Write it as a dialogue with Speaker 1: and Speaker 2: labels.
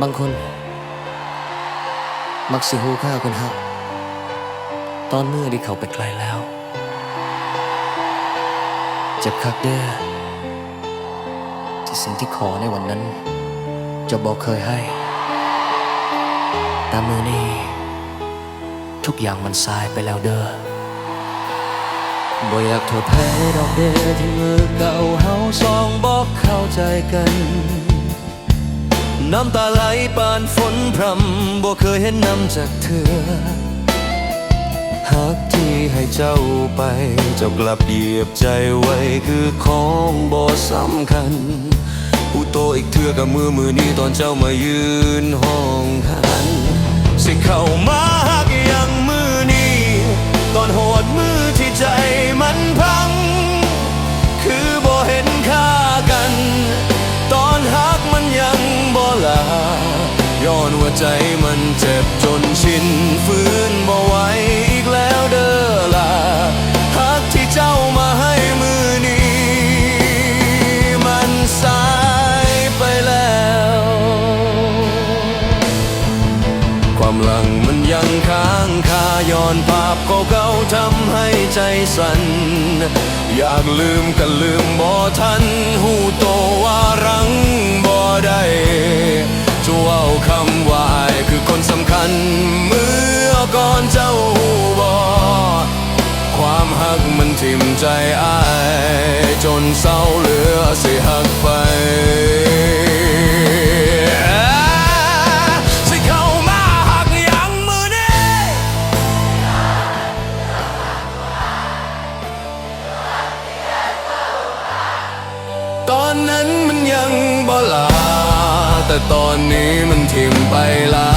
Speaker 1: บางคน มักสิหูข้าคนฮักตอนเมื่อที่เขาไปไกลแล้ว เจ็บคักเด้อที่สิ่งที่ขอในวันนั้น จะบอกเคยให้แต่มือนี้ ทุกอย่างมันสายไปแล้วเด้อ บ่อยากโทษแพ้ดอกเด้อที่มือเก่าเฮาสองบอกเข้าใจกัน น้ำตาไหลปานฝนพรำบ่เคยเห็นน้ำจากเธอหากที่ให้เจ้าไป เจ้ากลับเหยียบใจไว้คือของบ่สำคัญผู้โตอีกเทื่อกับมือมือนี้ตอนเจ้ามายืนห้องหันสิเข้ามา อนว่าใจมันเจ็บจนชินฟื้นบ่ไหวอีกแล้วเด้อล่ะฮักที่เจ้ามาให้มือนี้ มันสายไปแล้ว ความหลังมันยังค้างคาย้อนภาพเก่าๆทำให้ใจสั่น อยากลืมก็ลืมบ่ทันหูโตว่ารังบ่ได้ ทิ่มใจอาย จนเศร้าเหลือสิหักไปสิเข้ามาหักยางมือนี้ตอนนั้นมันยังบ่ลา แต่ตอนนี้มันทิ่มไปลา